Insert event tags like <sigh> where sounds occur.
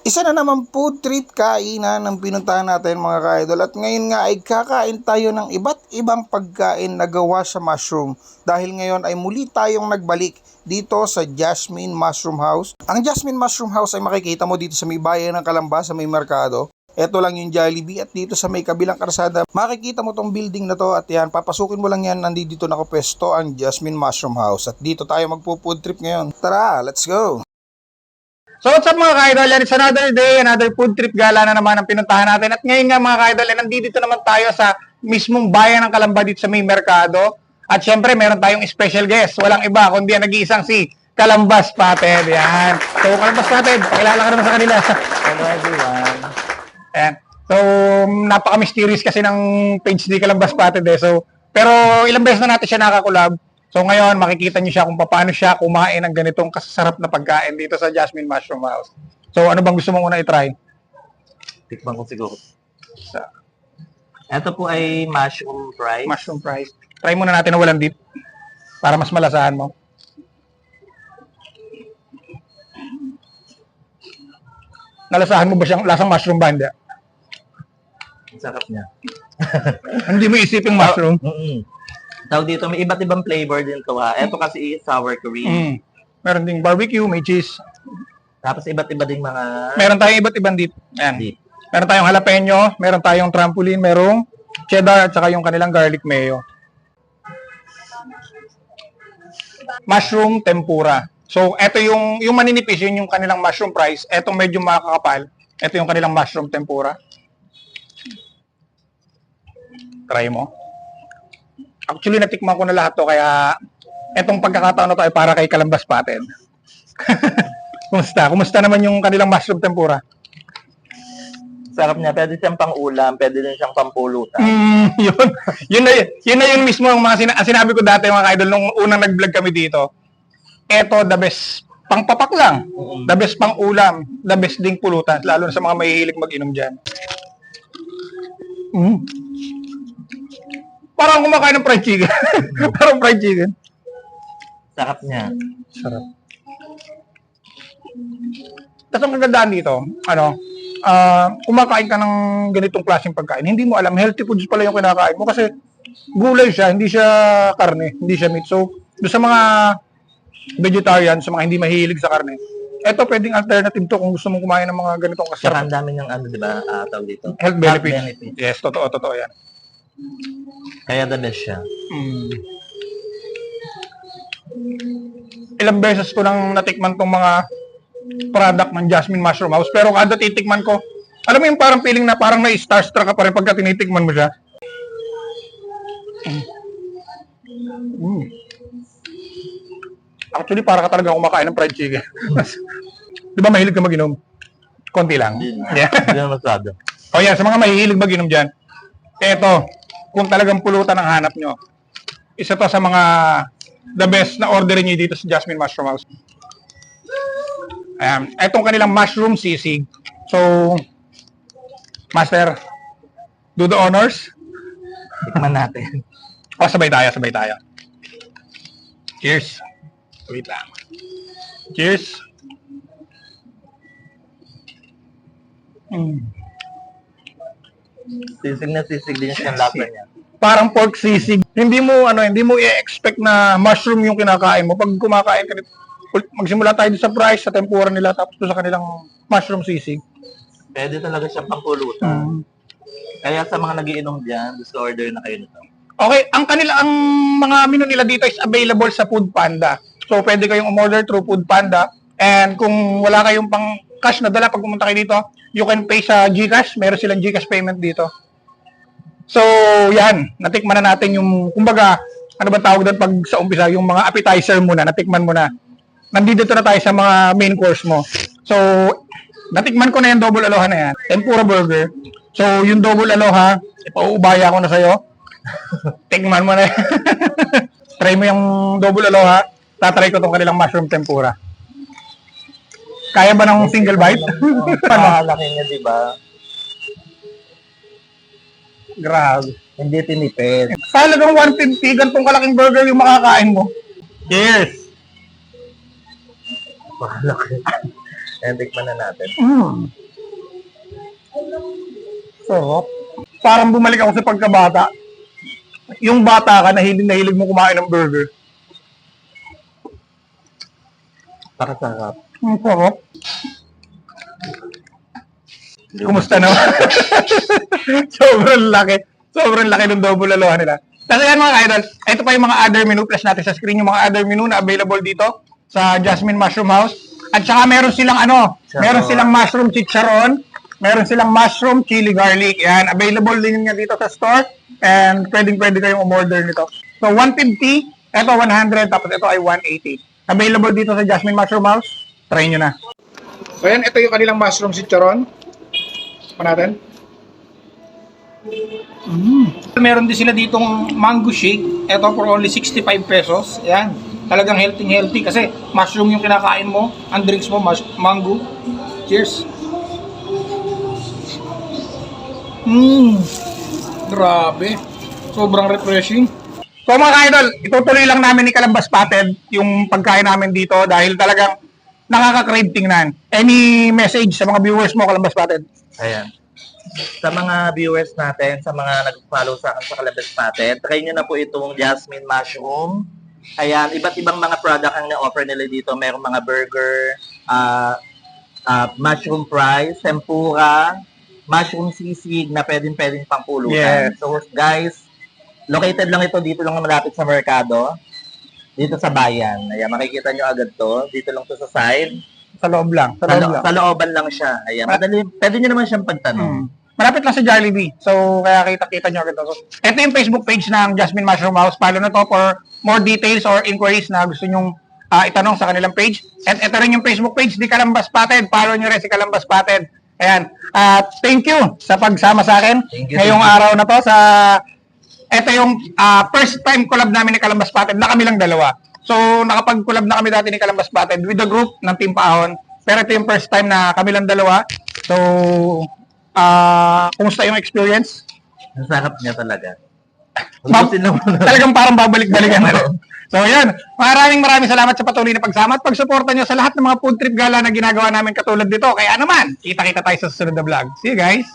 Isa na naman food trip kainan ng pinuntahan natin mga ka-idol at ngayon nga ay kakain tayo ng iba't ibang pagkain na gawa sa mushroom dahil ngayon ay muli tayong nagbalik dito sa Jasmine Mushroom House. Ang Jasmine Mushroom House ay makikita mo dito sa may bayan ng Kalamba sa may merkado. Ito lang yung Jollibee at dito sa may kabilang karsada, makikita mo tong building na to at yan, papasukin mo lang yan, nandito nakapwesto ang Jasmine Mushroom House. At dito tayo magpo-food trip ngayon. Tara, let's go! So what's up mga ka-idol? Yan, It's another day, another food trip gala na naman ang pinuntahan natin. At ngayon nga mga ka-idol, eh, nandito naman tayo sa mismong bayan ng Kalamba dito sa may merkado. At syempre, meron tayong special guest. Walang iba, kundi ang nag-iisang si Kalambas Pated. Yan. So Kalambas Pated, pakilala ka naman sa kanila. Hello everyone. Ayan. So, napaka-mysterious kasi ng page ni Kalambas Pated eh. So, pero ilang beses na natin siya nakakulab. So ngayon, makikita niyo siya kung paano siya kumain ng ganitong kasasarap na pagkain dito sa Jasmine Mushroom House. So, ano bang gusto mong una i-try? Tikman ko siguro. Sa Ito po ay mushroom fries. mushroom fries. Try muna natin na walang dip para mas malasahan mo. Nalasahan mo ba siyang lasang mushroom ba? Hindi. Ang sarap niya. Hindi mo isiping mushroom. <laughs> Mm-mm. Tawag dito, may iba't ibang flavor din to ha. Ito kasi is sour cream. Mm. Meron ding barbecue, may cheese. Tapos iba't iba ding mga Meron tayong iba't ibang dip. Ayan. dip. Meron tayong jalapeno, meron tayong trampoline, merong cheddar at saka yung kanilang garlic mayo. Mushroom tempura. So, ito yung yung maninipis, yun yung kanilang mushroom fries. Etong medyo makakapal. Ito yung kanilang mushroom tempura. Try mo. Actually, natikman ko na lahat to, kaya etong pagkakataon na to ay para kay Kalambas Pated. <laughs> Kumusta? Kumusta naman yung kanilang mushroom tempura? Sarap niya. Pwede siyang pang ulam, pwede din siyang pampulutan. Mm, <laughs> yun. Yun na, yun na yun mismo ang mga sina- sinabi ko dati mga ka-idol nung unang nag-vlog kami dito. Eto, the best. Pang papak lang. The best pang ulam. The best ding pulutan. Lalo na sa mga mahihilig mag-inom dyan. Mm. Parang kumakain ng fried chicken. <laughs> Parang fried chicken. Sarap niya. Sarap. Tapos ang kagandaan dito, ano, ah kumakain ka ng ganitong klaseng pagkain, hindi mo alam, healthy foods pala yung kinakain mo kasi gulay siya, hindi siya karne, hindi siya meat. So, doon sa mga vegetarian, sa mga hindi mahilig sa karne, eto pwedeng alternative to kung gusto mong kumain ng mga ganitong Saka kasarap. ang dami niyang ano, di ba, ah, tawag dito? Health benefits. benefits. Yes, totoo, totoo yan. Kaya the best siya. Mm. Ilang beses ko nang natikman tong mga product ng Jasmine Mushroom House. Pero kada titikman ko, alam mo yung parang feeling na parang na-starstruck ka pa rin pagka tinitikman mo siya. Mm. Mm. Actually, para ka talaga kumakain ng fried chicken. <laughs> Di ba mahilig ka mag-inom? Konti lang. Hindi Yeah. na masyado. <laughs> O yan, sa mga mahihilig mag-inom dyan, eto, kung talagang pulutan ang hanap nyo, isa to sa mga the best na orderin nyo dito sa Jasmine Mushroom House. Ayan, etong kanilang mushroom sisig. So, Master, do the honors. Tikman natin. O, sabay tayo, sabay tayo. Cheers. Wait lang. Cheers. Mm. Sisig na sisig din siyang lasa niya. parang pork sisig. Hindi mo ano, hindi mo i-expect na mushroom yung kinakain mo. Pag kumakain ka magsimula tayo sa price sa tempura nila tapos sa kanilang mushroom sisig. Pwede talaga siyang pampulutan. Kaya sa mga nagiinom dyan, gusto order na kayo nito. Okay, ang kanila ang mga menu nila dito is available sa Food Panda. So pwede kayong umorder through Food Panda and kung wala kayong pang cash na dala pag pumunta kayo dito, you can pay sa GCash. Meron silang GCash payment dito. So, yan. Natikman na natin yung, kumbaga, ano ba tawag doon pag sa umpisa, yung mga appetizer muna, natikman mo na. Nandito na tayo sa mga main course mo. So, natikman ko na yung double aloha na yan. Tempura burger. So, yung double aloha, ipauubaya ko na sa'yo. <laughs> Tikman mo na. <laughs> Try mo yung double aloha. Tatry ko tong kanilang mushroom tempura. Kaya ba ng single bite? <laughs> Pahalaki niya, di ba? Grabe. Hindi tinipid. Talagang 150, ganitong kalaking burger yung makakain mo. Cheers! Pahalaki. And <laughs> tikman na natin. Mm. Sarap. Parang bumalik ako sa pagkabata. Yung bata ka, nahilig na hilig mo kumain ng burger. Para sarap. Ang sarap. Kumusta naman? <laughs> Sobrang laki. Sobrang laki ng double aloha nila. Kasi yan mga idol, ito pa yung mga other menu. Plus natin sa screen yung mga other menu na available dito sa Jasmine Mushroom House. At saka meron silang ano, Chicharon. meron silang mushroom chicharon, meron silang mushroom chili garlic. Yan, available din nga dito sa store. And pwedeng pwede kayong umorder nito. So 150, ito 100, tapos ito ay 180. Available dito sa Jasmine Mushroom House. Try nyo na. So yan, ito yung kanilang mushroom chicharon. Pa natin. Mm. Meron din sila ditong mango shake. Ito for only 65 pesos. Yan. Talagang healthy healthy kasi mushroom yung kinakain mo. Ang drinks mo, mas- mango. Cheers. Mmm. Grabe. Sobrang refreshing. So mga idol, itutuloy lang namin ni Kalambas Pated yung pagkain namin dito dahil talagang nakaka-crave tingnan. Any message sa mga viewers mo, Kalambas Pated? Ayan. Sa mga viewers natin, sa mga nag-follow sa akin sa Calabas natin, try nyo na po itong Jasmine Mushroom. Ayan, iba't ibang mga product ang na-offer nila dito. Merong mga burger, ah ah, mushroom fries, tempura, mushroom sisig na pwedeng pwedeng pang pulutan. Yes. So guys, located lang ito dito lang malapit sa merkado. Dito sa bayan. Ayan, makikita nyo agad to. Dito lang to sa side. Sa loob lang. Sa Sa, loob lo- lang. sa looban lang siya. Ayan, madali. Pwede nyo naman siyang pagtanong. Hmm. Malapit lang sa Jollibee. So, kaya kita-kita nyo agad ako. Ito yung Facebook page ng Jasmine Mushroom House. Follow na to for more details or inquiries na gusto nyong ah, itanong sa kanilang page. At ito rin yung Facebook page ni Kalambas Pated. Follow nyo rin si Kalambas Pated. Ayan. At thank you sa pagsama sa akin Thank you, ngayong thank you. araw na to sa ito yung ah, first time collab namin ni Kalambas Pated na kami lang dalawa. So, nakapag-collab na kami dati ni Kalambas Pated with the group ng Team Paahon. Pero ito yung first time na kami lang dalawa. So, ah, kumusta yung experience? Ang sarap niya talaga. Muna. Talagang parang babalik-balikan na <laughs> rin. So, yan. Maraming maraming salamat sa patuloy na pagsama at pagsuporta nyo sa lahat ng mga food trip gala na ginagawa namin katulad dito. Kaya naman, kita-kita tayo sa susunod na vlog. See you guys!